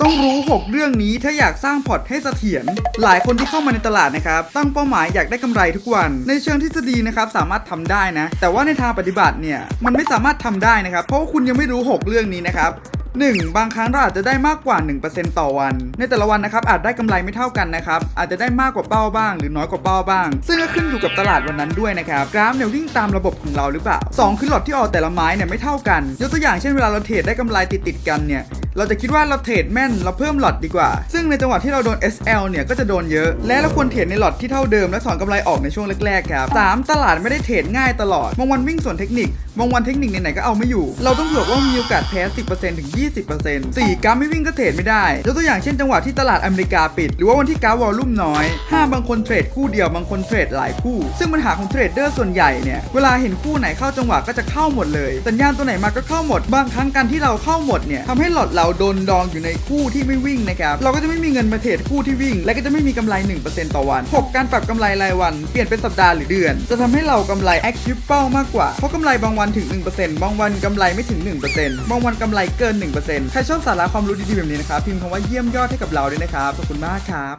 ต้องรู้ 6 เรื่องนี้ถ้าอยากสร้างพอร์ตให้เสถียร หลายคนที่เข้ามาในตลาดนะครับ ตั้งเป้าหมายอยากได้กำไรทุกวัน ในเชิงทฤษฎีนะครับสามารถทำได้นะ แต่ว่าในทางปฏิบัติเนี่ยมันไม่สามารถทำได้นะครับ เพราะว่าคุณยังไม่รู้ 6 เรื่องนี้นะครับ 1. บางครั้งเราอาจจะได้มากกว่า 1%ต่อวัน ในแต่ละวันนะครับอาจได้กำไรไม่เท่ากันนะครับอาจจะได้มากกว่าเป้าบ้าง หรือน้อยกว่าเป้าบ้าง ซึ่งก็ขึ้นอยู่กับตลาดวันนั้นด้วยนะครับกราฟเนี่ยวิ่งตามระบบของเราหรือเปล่า 2 คือหลอดที่ออกแต่ละไม้เนี่ยไม่เท่ากันยกตัวอย่างเช่นเวลาเราเทรดได้กำไรติดติดกันเนี่ย เราจะคิดว่าเราเทรดแม่นเราเพิ่มหลอดดีกว่า ซึ่งในจังหวะที่เราโดน SL เนี่ยก็จะโดนเยอะ และเราควรเทรดในหลอดที่เท่าเดิมและสอนกำไรออกในช่วงแรกๆครับ 3. ตลาดไม่ได้เทรดง่ายตลอดบางวันวิ่งส่วนเทคนิคบางวันเทคนิคไหนๆก็เอาไม่อยู่ เราต้องเผื่อว่ามีโอกาสแพ้ 10%ถึง 20% 4กราฟไม่วิ่งก็เทรดไม่ได้ยกตัวอย่างเช่นจังหวะที่ตลาดอเมริกาปิด หรือว่าวันที่กราฟวอลลุ่มน้อย 5 บางคนเทรดคู่เดียวบางคนเทรดหลายคู่ ซึ่งปัญหาของเทรดเดอร์ส่วนใหญ่เนี่ยเวลาเห็นคู่ไหนเข้าจังหวะก็จะเข้าหมดเลย สัญญาณตัวไหนมาก็เข้าหมด บางครั้งการที่เราเข้าหมดเนี่ยทำให้หลอดเราโดนดองอยู่ในคู่ที่ไม่วิ่งนะครับเราก็จะไม่มีเงินมาเทรดคู่ที่วิ่ง และก็จะไม่มีกำไร 1%ต่อวัน 6 การปรับกำไรรายวันเปลี่ยนเป็นสัปดาห์หรือเดือน จะทำให้เรากำไร a c t i v e เป้ามากกว่า เพราะกำไรบางวันถึง 1%บางวันกำไรไม่ถึง 1%บางวันกำไรเกิน 1%ใครชอบสาระความรู้ดีๆแบบนี้นะครับพิมพ์คำว่าเยี่ยมยอดให้กับเราด้วยนะครับขอบคุณมากครับ